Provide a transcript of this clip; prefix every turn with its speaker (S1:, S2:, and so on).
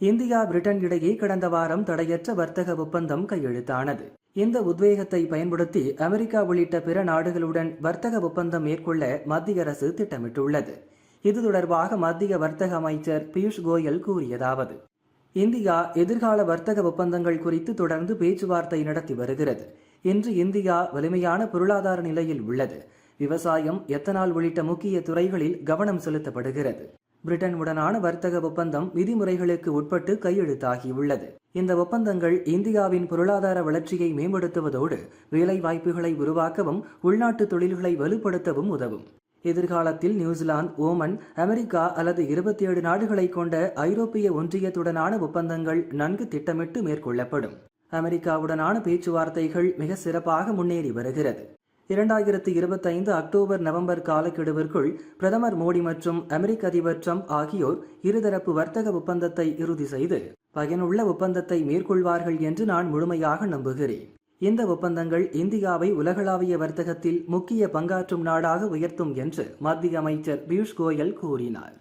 S1: India Britain இடையே கடந்த வாரம் தடையற்ற வர்த்தக ஒப்பந்தம் கையெழுத்தானது. இந்த உத்வேகத்தை பயன்படுத்தி அமெரிக்கா உள்ளிட்ட பிற நாடுகளுடன் வர்த்தக ஒப்பந்தம் மேற்கொள்ள மத்திய அரசு திட்டமிட்டுள்ளது. இது தொடர்பாக மத்திய வர்த்தக அமைச்சர் பியூஷ் கோயல் கூறியதாவது இந்தியா எதிர்கால வர்த்தக ஒப்பந்தங்கள் குறித்து தொடர்ந்து பேச்சுவார்த்தை நடத்தி வருகிறது. இன்று இந்தியா வலிமையான பொருளாதார நிலையில் உள்ளது. விவசாயம் எத்தனால் உள்ளிட்ட முக்கிய துறைகளில் கவனம் செலுத்தப்படுகிறது. பிரிட்டன் உடனான வர்த்தக ஒப்பந்தம் விதிமுறைகளுக்கு உட்பட்டு கையெழுத்தாகியுள்ளது. இந்த ஒப்பந்தங்கள் இந்தியாவின் பொருளாதார வளர்ச்சியை மேம்படுத்துவதோடு வேலை வாய்ப்புகளை உருவாக்கவும் உள்நாட்டு தொழில்களை வலுப்படுத்தவும் உதவும். எதிர்காலத்தில் நியூசிலாந்து ஓமன் அமெரிக்கா அல்லது இருபத்தி ஏழு நாடுகளை கொண்ட ஐரோப்பிய ஒன்றியத்துடனான ஒப்பந்தங்கள் நன்கு திட்டமிட்டு மேற்கொள்ளப்படும். அமெரிக்காவுடனான பேச்சுவார்த்தைகள் மிக சிறப்பாக முன்னேறி வருகிறது. இரண்டாயிரத்தி இருபத்தைந்து அக்டோபர் நவம்பர் காலக்கெடுவிற்குள் பிரதமர் மோடி மற்றும் அமெரிக்க அதிபர் ட்ரம்ப் ஆகியோர் இருதரப்பு வர்த்தக ஒப்பந்தத்தை இறுதி செய்து பயனுள்ள ஒப்பந்தத்தை மேற்கொள்வார்கள் என்று நான் முழுமையாக நம்புகிறேன். இந்த ஒப்பந்தங்கள் இந்தியாவை உலகளாவிய வர்த்தகத்தில் முக்கிய பங்காற்றும் நாடாக உயர்த்தும் என்று மத்திய அமைச்சர் பியூஷ் கோயல் கூறினார்.